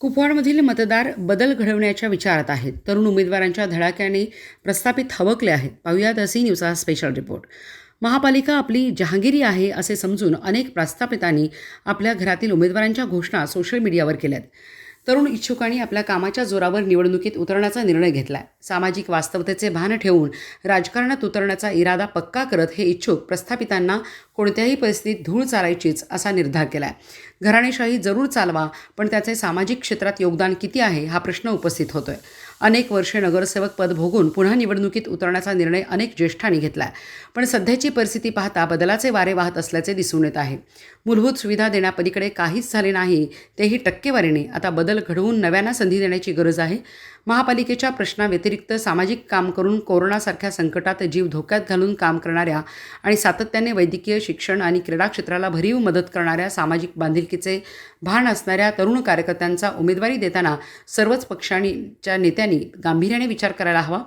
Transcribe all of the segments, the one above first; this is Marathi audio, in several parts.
कुपवाडमधील मतदार बदल घडवण्याच्या विचारात आहेत. तरुण उमेदवारांच्या धडाक्याने प्रस्थापित हवकले आहेत. पाहुयात असी न्यूजचा स्पेशल रिपोर्ट महापालिका आपली जहांगीरी आहे असे समजून अनेक प्रस्थापितांनी आपल्या घरातील उमेदवारांच्या घोषणा सोशल मीडियावर केल्यात. तरुण इच्छुकांनी आपल्या कामाच्या जोरावर निवडणुकीत उतरण्याचा निर्णय घेतलाय. सामाजिक वास्तवतेचे भान ठेवून राजकारणात उतरण्याचा इरादा पक्का करत हे इच्छुक प्रस्थापितांना कोणत्याही परिस्थितीत धूळ चालायचीच असा निर्धार केलाय. घराणेशाही जरूर चालवा पण त्याचे सामाजिक क्षेत्रात योगदान किती आहे हा प्रश्न उपस्थित होतोय. अनेक वर्षे नगरसेवक पद भोगून पुन्हा निवडणुकीत उतरण्याचा निर्णय अनेक ज्येष्ठांनी घेतलाय. पण सध्याची परिस्थिती पाहता बदलाचे वारे वाहत असल्याचे दिसून येत आहे. मूलभूत सुविधा देण्यापलीकडे काहीच झाले नाही. तेही टक्केवारीने. आता बदल घडवून नव्यानं संधी देण्याची गरज आहे. महापालिकेच्या प्रश्नाव्यतिरिक्त सामाजिक काम करून कोरोनासारख्या संकटात जीव धोक्यात घालून काम करणाऱ्या आणि सातत्याने वैद्यकीय शिक्षण आणि क्रीडा क्षेत्राला भरीव मदत करणाऱ्या सामाजिक बांधिलकीचे भान असणाऱ्या तरुण कार्यकर्त्यांचा उमेदवारी देताना सर्वच पक्षांच्या नेत्यांनी गांभीर्याने विचार करायला हवा.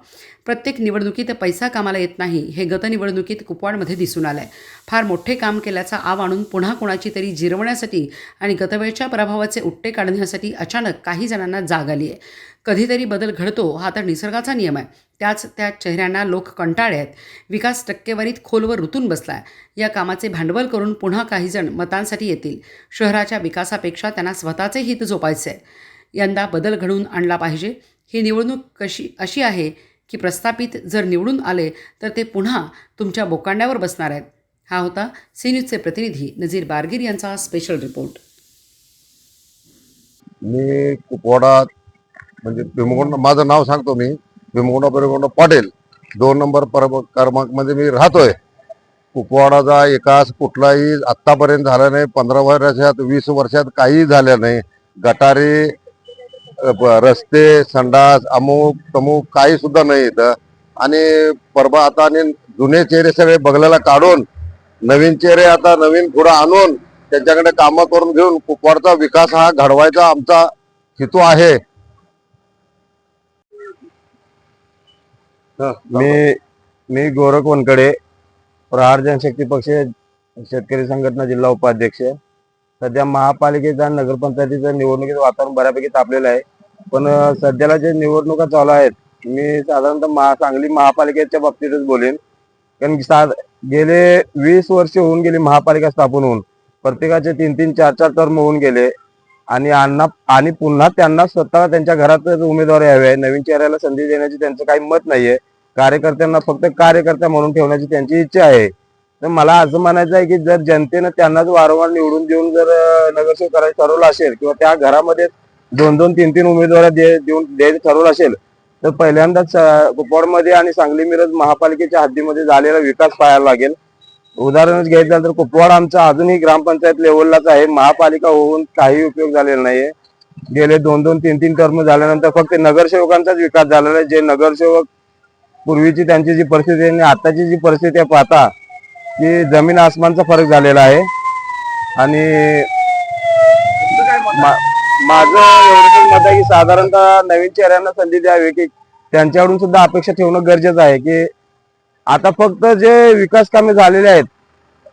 प्रत्येक निवडणुकीत पैसा कामाला येत नाही. हे गत निवडणुकीत कुपवाडमध्ये दिसून आलं आहे फार मोठे काम केल्याचा आव आणून पुन्हा कोणाची तरी जिरवण्यासाठी आणि गतवेळच्या प्रभावाचे उट्टे काढण्यासाठी अचानक काही जणांना जाग आली आहे. कधीतरी बदल घडतो हा तर निसर्गाचा नियम आहे. त्याच त्या चेहऱ्यांना लोक कंटाळे आहेत. विकास टक्केवारीत खोलवर रुतून बसला आहे या कामाचे भांडवल करून पुन्हा काही जण मतांसाठी येतील. शहराच्या विकासापेक्षा त्यांना स्वतःचे हित जोपायचे आहे. यंदा बदल घडवून आणला पाहिजे. ही निवडणूक कशी अशी आहे की प्रस्थापित जर निवडून आले तर ते पुन्हा तुमच्या बोकांड्यावर बसणार आहेत. हा होता सी न्यूजचे प्रतिनिधी नजीर बारगीर यांचा स्पेशल रिपोर्ट मी कुपवाडा म्हणजे भीमगोंड माझं नाव सांगतो मी भीमगोंडा परिगोंडा पाटील दोन नंबर परमध्ये मी राहतोय. कुपवाडाचा विकास कुठलाही आत्तापर्यंत झाला नाही पंधरा वर्षात वीस वर्षात काही झालं नाही. गटारे रस्ते संडास अमुक तमुक काही सुद्धा नाही इथं. आणि परवा आता आणि जुने चेहरे सगळे बगल्याला काढून नवीन चेहरे आता नवीन पुढे आणून त्यांच्याकडे कामं करून घेऊन कुपवाडचा विकास हा घडवायचा आमचा हेतू आहे. मी मी गोरख वनकडे प्रहार जनशक्ती पक्ष शेतकरी संघटना जिल्हा उपाध्यक्ष सध्या महापालिकेचा नगरपंचायतीचं निवडणुकीचं वातावरण बऱ्यापैकी तापलेलं आहे. पण सध्याला जे निवडणुका चालू आहेत मी साधारणतः महा सांगली महापालिकेच्या बाबतीतच बोलेन. कारण गेले वीस वर्ष होऊन गेली महापालिका स्थापन होऊन. प्रत्येकाचे तीन तीन चार चार टर्म होऊन गेले. आणि अण्णा आणि पुन्हा त्यांना स्वतः त्यांच्या घरातच उमेदवार यावे नवीन चेहऱ्याला संधी देण्याची त्यांचं काही मत नाहीये. कार्यकर्त्यांना फक्त कार्यकर्ता म्हणून ठेवण्याची त्यांची इच्छा आहे. तर मला असं म्हणायचं आहे की जर जनतेनं त्यांनाच वारंवार निवडून देऊन जर नगरसेवक करायचं ठरवलं असेल किंवा त्या घरामध्ये दोन दोन तीन तीन उमेदवार देऊन द्यायचं ठरवलं असेल तर पहिल्यांदाच कुपवाडमध्ये आणि सांगली मिरज महापालिकेच्या हद्दीमध्ये झालेला विकास पाहायला लागेल. उदाहरणच घ्यायचं झालं तर कुपवाड आमचा अजूनही ग्रामपंचायत लेवललाच आहे. महापालिका होऊन काही उपयोग झालेला नाहीये. गेले दोन दोन तीन तीन टर्म झाल्यानंतर फक्त नगरसेवकांचाच विकास झालेला आहे. जे नगरसेवक पूर्वीची त्यांची जी परिस्थिती आहे आणि आताची जी परिस्थिती आहे पाहता की जमीन आसमानचा फरक झालेला आहे. आणि माझं एवढंच मत आहे की साधारणतः नवीन चेहऱ्यांना संधी द्यावी की त्यांच्याकडून सुद्धा अपेक्षा ठेवणं गरजेचं आहे की आता फक्त जे विकास कामे झालेले आहेत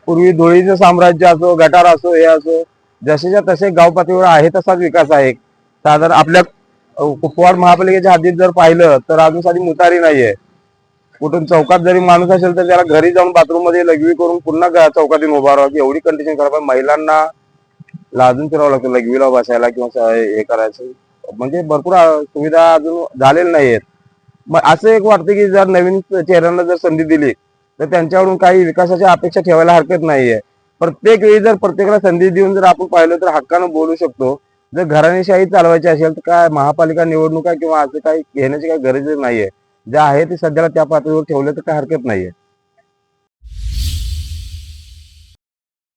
पूर्वी धुळीचं साम्राज्य असो गटार असो हे असो जसेच्या तसे गाव पातळीवर आहे तसाच विकास आहे. साधारण आपल्या कुपवाड महापालिकेच्या हद्दीत जर पाहिलं तर अजून साधी मुतारी नाहीये. कुठून चौकात जरी माणूस असेल तर त्याला घरी जाऊन बाथरूममध्ये लघवी करून पुन्हा चौकातून उभारावं एवढी कंडिशन खराब आहे महिलांना लाजून फिरावं लागतं लघवीला बसायला किंवा हे करायचं. म्हणजे भरपूर सुविधा अजून झालेल्या नाहीयेत. मग असं एक वाटतं की जर नवीन चेहऱ्यांना जर संधी दिली तर त्यांच्याकडून काही विकासाच्या अपेक्षा ठेवायला हरकत नाहीये. प्रत्येक वेळी जर प्रत्येकाला संधी देऊन जर आपण पाहिलं तर हक्कानं बोलू शकतो. जर घराणेशाही चालवायची असेल तर काय महापालिका निवडणुका किंवा असं काही घेण्याची काही गरज नाहीये. जे आहे ते सध्याला त्या पातळीवर ठेवलं तर काही हरकत नाहीये.